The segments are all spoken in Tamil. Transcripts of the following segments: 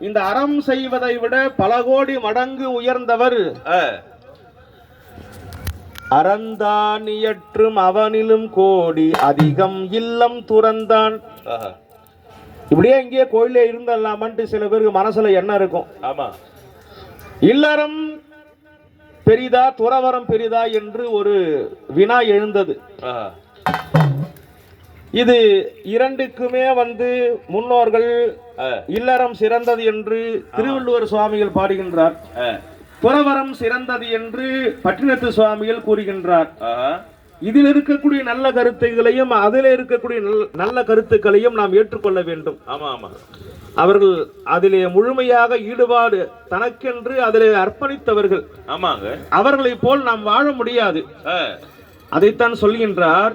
இந்த அறம் செய்வதை விட பல கோடி மடங்கு உயர்ந்தவர். ஆ. அறந்தான் இயற்றும் அவனிலும் கோடி அதிகம் இல்லம் துறந்தான். இப்படியே இங்கேயே கோயிலே இருந்தல்லாமன்ட்டு சில பேருக்கு மனசுல எண்ணம் இருக்கும். ஆமா. இல்லறம் பெரிதா துறவரம் பெரிதா என்று ஒரு வினா எழுந்தது. இது இரண்டுக்குமே வந்து முன்னோர்கள். இல்லறம் சிறந்தது என்று திருவள்ளுவர் சுவாமிகள் பாடுகின்றார். துறவரம் சிறந்தது என்று பட்டினத்து சுவாமிகள் கூறுகின்றார். இதில் இருக்கக்கூடிய நல்ல கருத்துக்களையும் அதில் இருக்கக்கூடிய நல்ல- கருத்துக்களையும் நாம் ஏற்றுக்கொள்ள வேண்டும் ஆமா ஆமா அவர்கள் அதிலே முழுமையாக ஈடுபாடு தனக்கென்று அதிலே அர்ப்பணித்தவர்கள் ஆமாங்க அவர்களைப் போல் நாம் வாழ முடியாது. அதைத்தான் சொல்கின்றார்.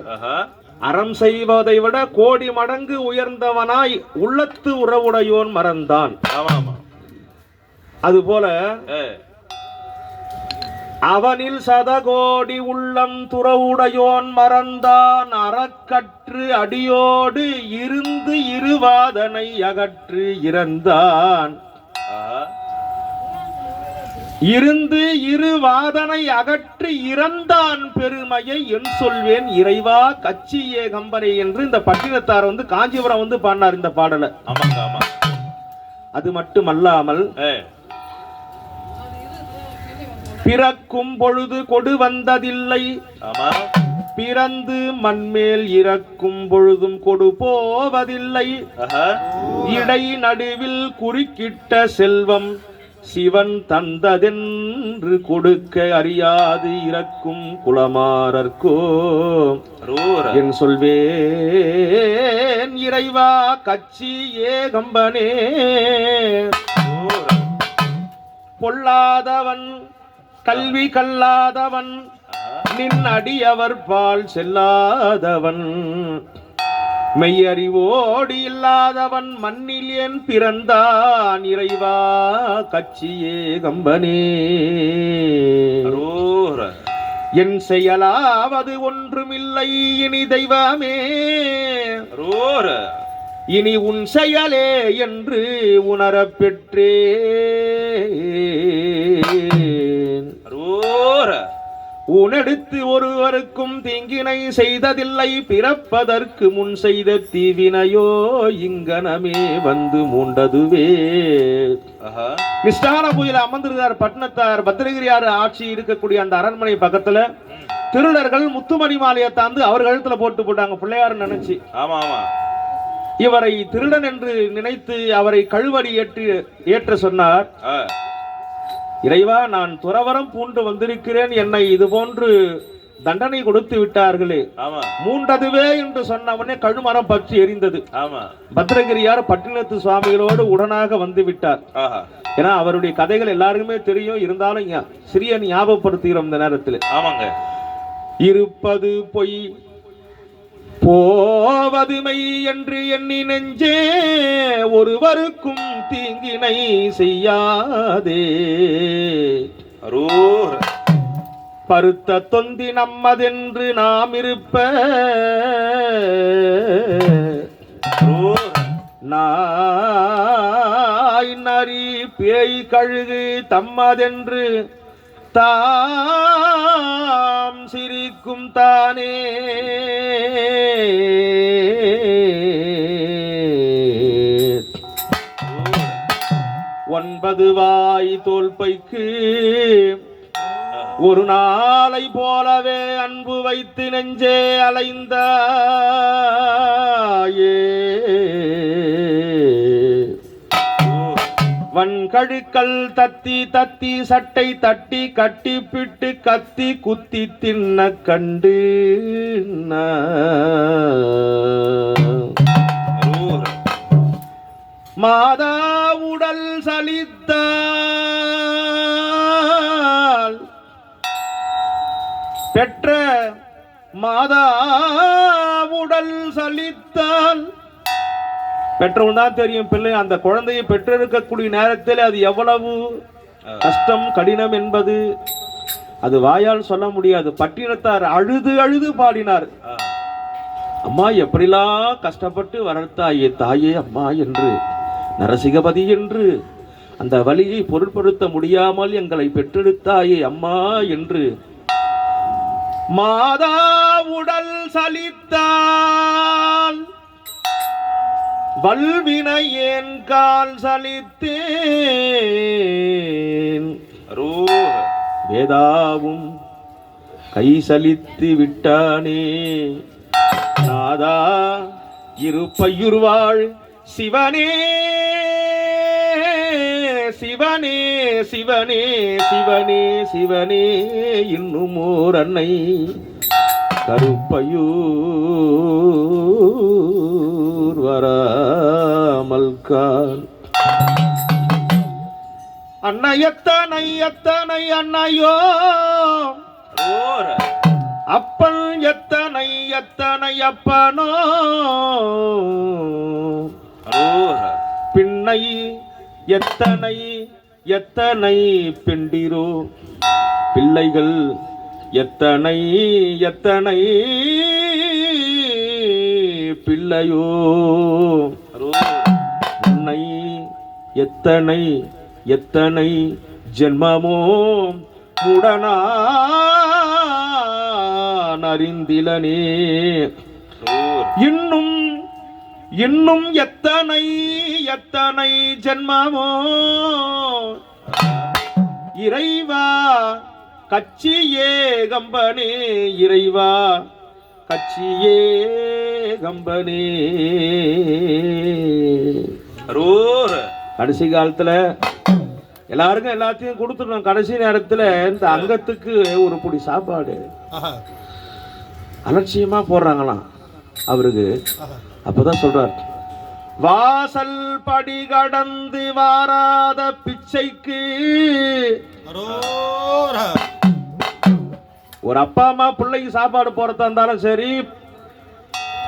அறம் செய்வதை விட கோடி மடங்கு உயர்ந்தவனாய் உள்ளத்து உறவுடையோன் மறந்தான் அதுபோல. அவனில் சதகோடி உள்ளம் துறவுடையோன் மறந்தான் அறக்கற்று அடியோடு இருந்து இருவாதனை அகற்று இறந்தான். இருந்து இரு வாதனை அகற்றி இறந்தான் பெருமையை என் சொல்வேன் இறைவா கச்சியே கம்பனை என்று இந்த பட்டினத்தார் வந்து காஞ்சிபுரம் வந்து பாடினார் இந்த பாடலை. ஆமாங்க ஆமா. அது மட்டுமல்லாமல். பிறக்கும் பொழுது கொடு வந்ததில்லை. ஆமா. பிறந்து மண்மேல் இறக்கும் பொழுதும் கொடு போவதில்லை. இடை நடுவில் குறுக்கிட்ட செல்வம் சிவன் தந்ததென்று கொடுக்க அறியாது இறக்கும் குலமாரர்க்கோ. என் சொல்வேன் இறைவா கச்சி ஏகம்பனே அரூரா. பொல்லாதவன் கல்வி கல்லாதவன். நின் அடியவர் பால் செல்லாதவன் மெய்யறிவோடு இல்லாதவன் மண்ணில் ஏன் பிறந்தான் இறைவா கச்சியே கம்பனே. என் செயலாவது ஒன்றுமில்லை இனி தெய்வமே அரூரா. இனி உன் செயலே என்று உணரப் உனெடுத்து ஒருவருக்கும் தீங்கினை செய்ததில்லை பிறப்பதற்கு முன் செய்த தீவினையோ இங்கனமே வந்து மூண்டதுவே. நிஷ்டான புயல அமர்ந்திருந்தார் பட்டணத்தார் பத்திரகிரியார் ஆட்சி இருக்கக்கூடிய அந்த அரண்மனை பக்கத்துல. திருடர்கள் முத்துமணி மாலையை தாந்து அவர் கழுத்துல போட்டு போட்டாங்க பிள்ளையார் நினைச்சு. ஆமா ஆமா. இவரை திருடன் என்று நினைத்து அவரை கழுவடி ஏற்று ஏற்ற சொன்னார். இறைவா நான் துறவரம் பூண்டு வந்திருக்கிறேன் என்னை இது போன்று தண்டனை கொடுத்து விட்டார்களே. ஆமா. மூண்டதுவே என்று சொன்ன உடனே கழுமரம் பற்றி எரிந்தது. ஆமா. பத்ரகிரியார் பட்டினத்து சுவாமிகளோடு உடனாக வந்து விட்டார். ஏன்னா அவருடைய கதைகள் எல்லாருக்குமே தெரியும். இருந்தாலும் சிறிய ஞாபகப்படுத்துகிறோம் இந்த நேரத்தில். ஆமாங்க. இருப்பது பொய் போவது மெய் என்று எண்ணி நெஞ்சே ஒருவருக்கும் தீங்கினை செய்யாதே அரூரா. பருத்த தொந்தி நம்மதென்று நாம் இருப்ப. நாய் நரி பேய் கழுகு தம்மதென்று தாம் சிரிக்கும் தானே. ஒன்பது வாய் தோல்பைக்கு ஒரு நாளை போலவே அன்பு வைத்து நெஞ்சே அலைந்த வன்கழுக்கள் தத்தி தத்தி சட்டை தட்டி கட்டி பிட்டு கத்தி குத்தி தின்ன கண்டு மாதா உடல் சலித்தால் பெற்ற மாதா உடல் சலித்தால் பெற்றவன் தான் தெரியும் பிள்ளை. அந்த குழந்தையை பெற்றிருக்கக்கூடிய நேரத்தில் அது எவ்வளவு கஷ்டம் கடினம் என்பது அது வாயால் சொல்ல முடியாது. பட்டினத்தார் அழுது அழுது பாடினார். அம்மா எப்படிலாம் கஷ்டப்பட்டு வளர்த்தாயே தாயே அம்மா என்று நரசிகபதி என்று அந்த வழியை பொருட்படுத்த முடியாமல் எங்களை பெற்றெடுத்தாயே அம்மா என்று. மாதா உடல் சலித்தால் வல்வினை ஏன் கால் சலித்தேன். வேதாவும் கை சலித்து விட்டானே. நாதா இருப்பையுருவாள் சிவனே. சிவனே சிவனே சிவனே சிவனே இன்னும் ஓர் அன்னை கருப்பையூர் வராமல் கான் அன்னையத்தனை எத்தனை அன்னையோ. அரோர அப்பன் எத்தனை எத்தனை அப்பனோ. பின்னை எத்தனை எத்தனை பெண்டிரோ பிள்ளைகள் எத்தனை எத்தனை. பிள்ளையோ உன்னை எத்தனை எத்தனை ஜென்மமோ முடனான் அறிந்திலனே இன்னும் இன்னும் எத்தனை எத்தனை ஜென்மமோ இறைவா கச்சியே கம்பனே இறைவா கச்சியே கம்பனே. அரோர கடைசி காலத்துல எல்லாருக்கும் எல்லாத்தையும் கொடுத்துடணும். கடைசி நேரத்துல இந்த அங்கத்துக்கு ஒரு புடி சாப்பாடு. அலட்சியமா போடுறாங்களாம் அவருக்கு. அப்பதான் சொல்றார். வாசல் படி கடந்து வாராத பிச்சைக்கு ஒரு அப்பா அம்மா பிள்ளைக்கு சாப்பாடு போகிறதா இருந்தாலும் சரி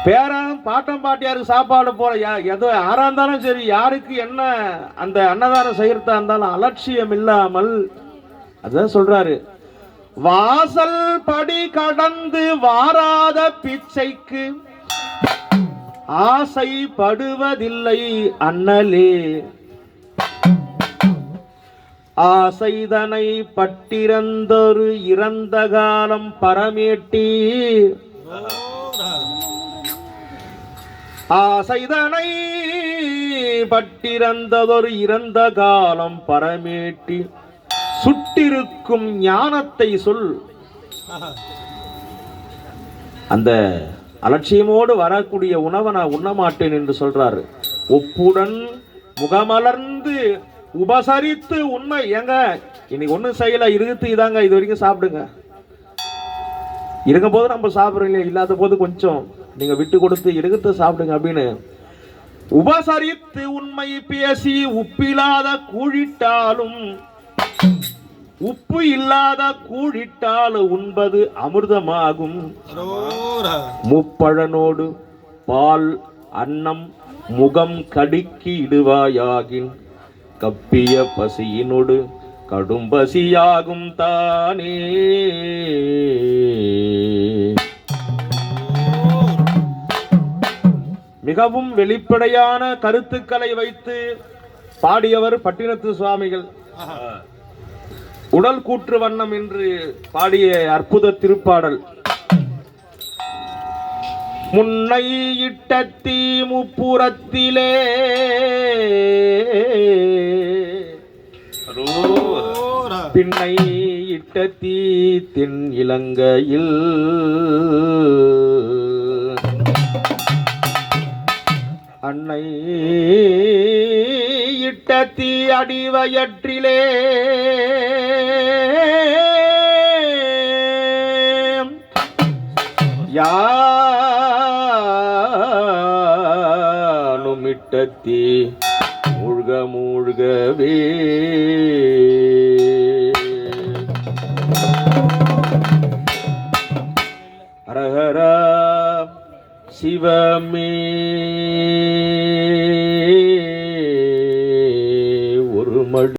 பேரன் பாட்டம் பாட்டியாருக்கு சாப்பாடு போற யா- எதோ யாராக இருந்தாலும் சரி யாருக்கு என்ன அந்த அன்னதானம் செய்கிறதா இருந்தாலும் அலட்சியம் இல்லாமல் அதுதான் சொல்றாரு. வாசல் படி கடந்து வாராத பிச்சைக்கு ஆசைப்படுவதில்லை அண்ணலே. ஆசைதனை பட்டிறந்தொரு இறந்த காலம் பரமேட்டி. ஆசைதனை பட்டிறந்ததொரு இறந்த காலம் பரமேட்டி. சுட்டிருக்கும் ஞானத்தை சொல். அந்த அலட்சியமோடு வரக்கூடிய உணவை நான் உண்ண மாட்டேன் என்று சொல்றாரு. ஒப்புடன் முகமலர்ந்து உபசரித்து உண்மை. ஏங்க இன்னைக்கு ஒன்றும் செய்யல. இருத்து இதாங்க இது வரைக்கும் சாப்பிடுங்க. இருக்கும் போது நம்ம சாப்பிட்றோம் இல்லையா? இல்லாத போது கொஞ்சம் நீங்க விட்டு கொடுத்து எடுத்து சாப்பிடுங்க அப்படின்னு. உபசரித்து உண்மை பேசி உப்பில்லாத கூழிட்டாலும் உப்பு இல்லாத கூழிட்டால் உண்பது அமிர்தமாகும். முப்பழனோடு பால் அன்னம் முகம் கடுக்கி இடுவாயாகின். கப்பிய பசியினோடு கடும் பசியாகும் தானே. மிகவும் வெளிப்படையான கருத்துக்களை வைத்து பாடியவர் பட்டினத்து சுவாமிகள். உடல் கூற்று வண்ணம் என்று பாடிய அற்புத திருப்பாடல். முன்னை இட்ட தீ முப்புறத்திலே பின்னை இட்ட தீ தென் இலங்கையில். அன்னை இட்ட தீ அடிவயற்றிலே. யானும் சக்தி மூழ்க மூழ்கவே. அரஹரா சிவமே. ஒரு மடு